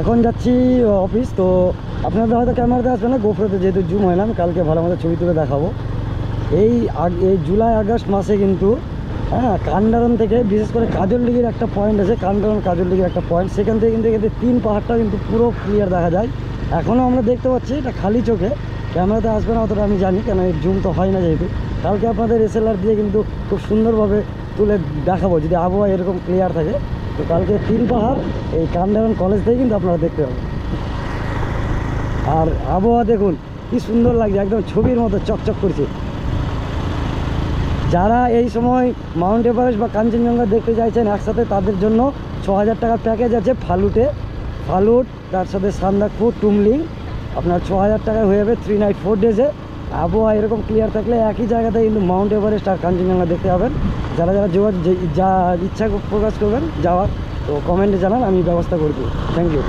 এখন যাচ্ছি অফিস তো আপনাদের হয়তো ক্যামেরাতে আসবে না গোফ্রোতে যেহেতু জুম আমি কালকে ভালো মতো ছবি তুলে দেখাবো। এই এই জুলাই, আগস্ট মাসে কিন্তু হ্যাঁ কান্ডারন থেকে, বিশেষ করে কাজলডিগির একটা পয়েন্ট আছে কান্ডারন কাজলডিগির একটা পয়েন্ট সেখান থেকে কিন্তু এখানে তিন পাহাড়টা কিন্তু পুরো ক্লিয়ার দেখা যায়। এখনও আমরা দেখতে পাচ্ছি, এটা খালি চোখে ক্যামেরাতে আসবে না, অতটা আমি জানি, কেন জুম তো হয় না যেহেতু। কালকে আপনাদের এসএলআর দিয়ে কিন্তু খুব সুন্দরভাবে তুলে দেখাবো, যদি আবহাওয়া এরকম ক্লিয়ার থাকে। তো কালকে তিন পাহাড়, এই কান্ডারন কলেজ থেকে কিন্তু আপনারা দেখতে পাবেন। আর আবহাওয়া দেখুন, কি সুন্দর লাগছে, একদম ছবির মতো চকচক করছে। যারা এই সময় মাউন্ট এভারেস্ট বা কাঞ্চনজঙ্ঘা দেখতে চাইছেন একসাথে, তাদের জন্য ছ হাজার টাকার প্যাকেজ আছে ফালুটে। ফালুট, তার সাথে সান্দাকপুর টুমলিং। আপনার ছ হাজার টাকায় হয়ে যাবে থ্রি নাইট ফোর ডেজে আবহাওয়া এরকম ক্লিয়ার থাকলে একই জায়গাতে কিন্তু মাউন্ট এভারেস্ট আর কাঞ্চনজঙ্ঘা দেখতে পাবেন। যারা যারা যোগা যে- ইচ্ছা প্রকাশ করবেন, যাওয়ার, তো কমেন্টে জানান, আমি ব্যবস্থা করে দেবো। Thank you